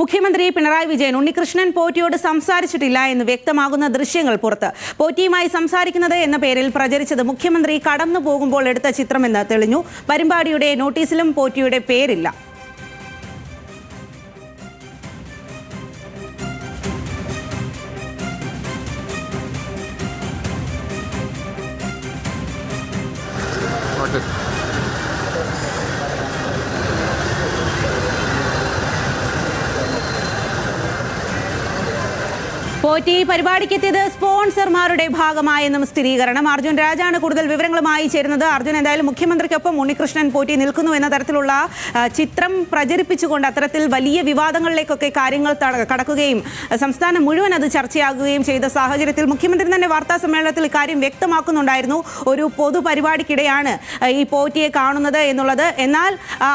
മുഖ്യമന്ത്രി പിണറായി വിജയൻ ഉണ്ണികൃഷ്ണൻ പോറ്റിയോട് സംസാരിച്ചിട്ടില്ല എന്ന് വ്യക്തമാകുന്ന ദൃശ്യങ്ങൾ പുറത്ത്. പോറ്റിയുമായി സംസാരിക്കുന്നത് എന്ന പേരിൽ പ്രചരിച്ചത് മുഖ്യമന്ത്രി കടന്നു പോകുമ്പോൾ എടുത്ത ചിത്രമെന്ന് തെളിഞ്ഞു. പരിപാടിയുടെ നോട്ടീസിലും പോറ്റിയുടെ പേരില്ല. നോട്ട് പോറ്റി പരിപാടിക്കെത്തിയത് സ്പോൺസർമാരുടെ ഭാഗമായെന്നും സ്ഥിരീകരണം. അർജുൻ രാജാണ് കൂടുതൽ വിവരങ്ങളുമായി ചേരുന്നത്. അർജുൻ എന്തായാലും മുഖ്യമന്ത്രിക്കൊപ്പം ഉണ്ണികൃഷ്ണൻ പോറ്റി നിൽക്കുന്നു എന്ന തരത്തിലുള്ള ചിത്രം പ്രചരിപ്പിച്ചുകൊണ്ട് അത്തരത്തിൽ വലിയ വിവാദങ്ങളിലേക്കൊക്കെ കാര്യങ്ങൾ കടക്കുകയും സംസ്ഥാനം മുഴുവൻ അത് ചർച്ചയാകുകയും ചെയ്ത സാഹചര്യത്തിൽ മുഖ്യമന്ത്രി തന്നെ വാർത്താ സമ്മേളനത്തിൽ ഇക്കാര്യം വ്യക്തമാക്കുന്നുണ്ടായിരുന്നു. ഒരു പൊതുപരിപാടിക്കിടെയാണ് പരിപാടിക്കിടെയാണ് ഈ പോറ്റിയെ കാണുന്നത് എന്നുള്ളത്. എന്നാൽ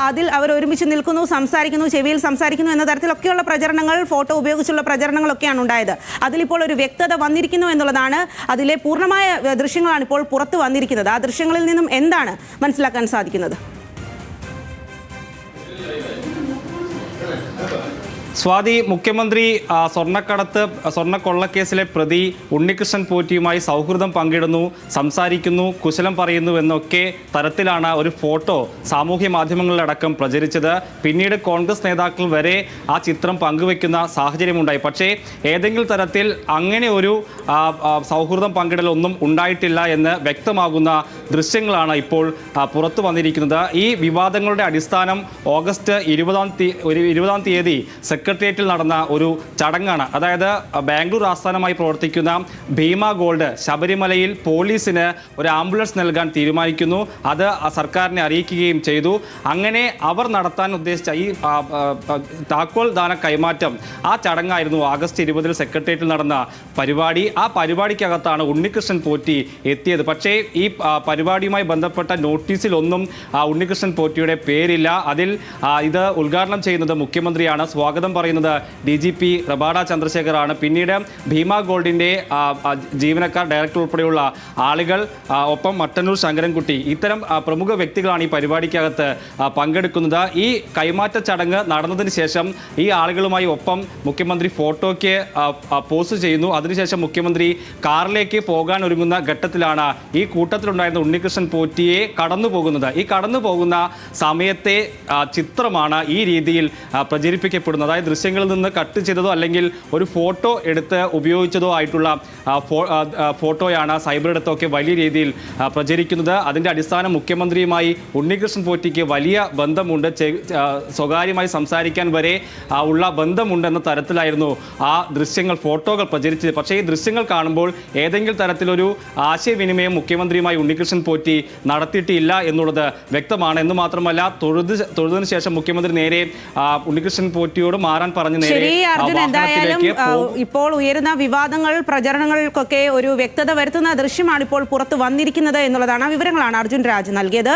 അതിൽ അവർ ഒരുമിച്ച് നിൽക്കുന്നു സംസാരിക്കുന്നു ചെവിയിൽ സംസാരിക്കുന്നു എന്ന തരത്തിലൊക്കെയുള്ള പ്രചരണങ്ങൾ ഫോട്ടോ ഉപയോഗിച്ചുള്ള പ്രചരണങ്ങളൊക്കെയാണ് ഉണ്ടായത്. അതിലിപ്പോൾ ഒരു വ്യക്തത വന്നിരിക്കുന്നു എന്നുള്ളതാണ് അതിലെ പൂർണമായ ദൃശ്യങ്ങളാണ് ഇപ്പോൾ പുറത്തു വന്നിരിക്കുന്നത്. ആ ദൃശ്യങ്ങളിൽ നിന്നും എന്താണ് മനസ്സിലാക്കാൻ സാധിക്കുന്നത്? സ്വാതി മുഖ്യമന്ത്രി സ്വർണക്കടത്ത് സ്വർണക്കൊള്ളക്കേസിലെ പ്രതി ഉണ്ണികൃഷ്ണൻ പോറ്റിയുമായി സൗഹൃദം പങ്കിടുന്നു സംസാരിക്കുന്നു കുശലം പറയുന്നു എന്നൊക്കെ തരത്തിലാണ് ഒരു ഫോട്ടോ സാമൂഹ്യ മാധ്യമങ്ങളിലടക്കം പ്രചരിച്ചത്. പിന്നീട് കോൺഗ്രസ് നേതാക്കൾ വരെ ആ ചിത്രം പങ്കുവെക്കുന്ന സാഹചര്യമുണ്ടായി. പക്ഷേ ഏതെങ്കിലും തരത്തിൽ അങ്ങനെ ഒരു സൗഹൃദം പങ്കിടലൊന്നും ഉണ്ടായിട്ടില്ല എന്ന് വ്യക്തമാകുന്ന ദൃശ്യങ്ങളാണ് ഇപ്പോൾ പുറത്തു വന്നിരിക്കുന്നത്. ഈ വിവാദങ്ങളുടെ അടിസ്ഥാനം ഓഗസ്റ്റ് ഇരുപതാം തീയതി ഒരു ഇരുപതാം തീയതി സെക്രട്ടേറിയറ്റിൽ നടന്ന ഒരു ചടങ്ങാണ്. അതായത് ബാംഗ്ലൂർ ആസ്ഥാനമായി പ്രവർത്തിക്കുന്ന ഭീമ ഗോൾഡ് ശബരിമലയിൽ പോലീസിന് ഒരു ആംബുലൻസ് നൽകാൻ തീരുമാനിക്കുന്നു. അത് സർക്കാരിനെ അറിയിക്കുകയും ചെയ്തു. അങ്ങനെ അവർ നടത്താൻ ഉദ്ദേശിച്ച ഈ താക്കോൽ ദാന കൈമാറ്റം ആ ചടങ്ങായിരുന്നു ആഗസ്റ്റ് ഇരുപതിൽ സെക്രട്ടേറിയറ്റിൽ നടന്ന പരിപാടി. ആ പരിപാടിക്കകത്താണ് ഉണ്ണികൃഷ്ണൻ പോറ്റി എത്തിയത്. പക്ഷേ ഈ പരിപാടിയുമായി ബന്ധപ്പെട്ട നോട്ടീസിലൊന്നും ഉണ്ണികൃഷ്ണൻ പോറ്റിയുടെ പേരില്ല. അതിൽ ഇത് ഉദ്ഘാടനം ചെയ്യുന്നത് മുഖ്യമന്ത്രിയാണ്. സ്വാഗതം പറയുന്നത് ഡി ജി പി റബാഡ ചന്ദ്രശേഖറാണ്. പിന്നീട് ഭീമ ഗോൾഡിന്റെ ജീവനക്കാർ ഡയറക്ടർ ഉൾപ്പെടെയുള്ള ആളുകൾ ഒപ്പം മട്ടന്നൂർ ശങ്കരൻകുട്ടി. ഇത്തരം പ്രമുഖ വ്യക്തികളാണ് ഈ പരിപാടിക്കകത്ത് പങ്കെടുക്കുന്നത്. ഈ കൈമാറ്റ ചടങ്ങ് നടന്നതിന് ശേഷം ഈ ആളുകളുമായി ഒപ്പം മുഖ്യമന്ത്രി ഫോട്ടോയ്ക്ക് പോസ്റ്റ് ചെയ്യുന്നു. അതിനുശേഷം മുഖ്യമന്ത്രി കാറിലേക്ക് പോകാൻ ഒരുങ്ങുന്ന ഘട്ടത്തിലാണ് ഈ കൂട്ടത്തിലുണ്ടായിരുന്ന ഉണ്ണികൃഷ്ണൻ പോറ്റിയെ കടന്നു പോകുന്നത്. ഈ കടന്നു പോകുന്ന സമയത്തെ ചിത്രമാണ് ഈ രീതിയിൽ പ്രചരിപ്പിക്കപ്പെടുന്നത്. അതായത് ദൃശ്യങ്ങളിൽ നിന്ന് കട്ട് ചെയ്തതോ അല്ലെങ്കിൽ ഒരു ഫോട്ടോ എടുത്ത് ഉപയോഗിച്ചതോ ആയിട്ടുള്ള ഫോട്ടോയാണ് സൈബർ സൈബറിടത്തൊക്കെ വലിയ രീതിയിൽ പ്രചരിക്കുന്നത്. അതിന്റെ അടിസ്ഥാനം മുഖ്യമന്ത്രിയുമായി ഉണ്ണികൃഷ്ണൻ പോറ്റിക്ക് വലിയ ബന്ധമുണ്ട്. സ്വകാര്യമായി സംസാരിക്കാൻ വരെ ഉള്ള ബന്ധമുണ്ടെന്ന തരത്തിലായിരുന്നു ആ ദൃശ്യങ്ങൾ ഫോട്ടോകൾ പ്രചരിച്ചത്. പക്ഷേ ഈ ദൃശ്യങ്ങൾ കാണുമ്പോൾ ഏതെങ്കിലും തരത്തിലൊരു ആശയവിനിമയം മുഖ്യമന്ത്രിയുമായി ഉണ്ണികൃഷ്ണൻ പോറ്റി നടത്തിയിട്ടില്ല എന്നുള്ളത് വ്യക്തമാണ്. എന്ന് മാത്രമല്ല തൊഴുത് തൊഴുതിനു ശേഷം മുഖ്യമന്ത്രി നേരെ ഉണ്ണികൃഷ്ണൻ പോറ്റിയോട് മാറാൻ പറഞ്ഞു നേരെ ഇപ്പോൾ ഉയരുന്ന വിവാദങ്ങൾ പ്രചരണങ്ങൾക്കൊക്കെ ഒരു വ്യക്തത വരുത്തുന്ന ദൃശ്യമാണ് ഇപ്പോൾ പുറത്തു വന്നിരിക്കുന്നത് എന്നുള്ളതാണ് വിവരങ്ങളാണ് അർജുൻ രാജ് നൽകിയത്.